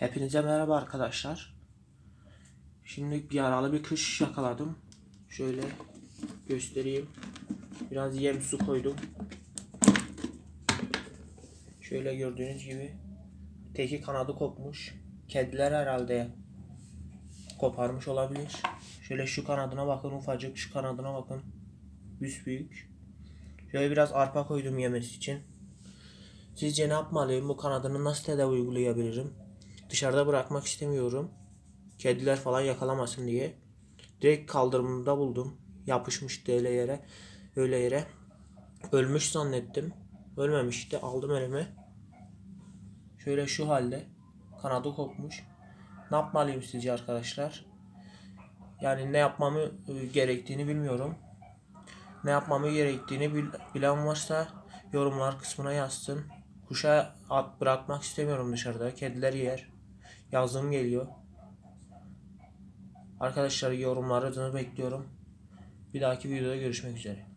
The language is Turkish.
Hepinize merhaba arkadaşlar. Şimdi yaralı bir kuş yakaladım. Şöyle göstereyim. Biraz yem su koydum. Şöyle gördüğünüz gibi teki kanadı kopmuş. Kediler herhalde koparmış olabilir. Şöyle şu kanadına bakın ufacık şu kanadına bakın. Büyük. Şöyle biraz arpa koydum yemesi için. Sizce ne yapmalıyım? Bu kanadını nasıl tedavi uygulayabilirim? Dışarıda bırakmak istemiyorum. Kediler falan yakalamasın diye. Direkt kaldırımda buldum. Yapışmıştı öyle yere. Öyle yere. Ölmüş zannettim. Ölmemişti. Aldım elime. Şöyle şu halde. Kanadı kopmuş. Ne yapmalıyım sizce arkadaşlar? Yani ne yapmamı e, gerektiğini bilmiyorum. Ne yapmamı gerektiğini bil- bilen varsa yorumlar kısmına yazsın. Kuşa at bırakmak istemiyorum dışarıda. Kediler yer. Yazım geliyor. Arkadaşlar yorumlarınızı bekliyorum. Bir dahaki videoda görüşmek üzere.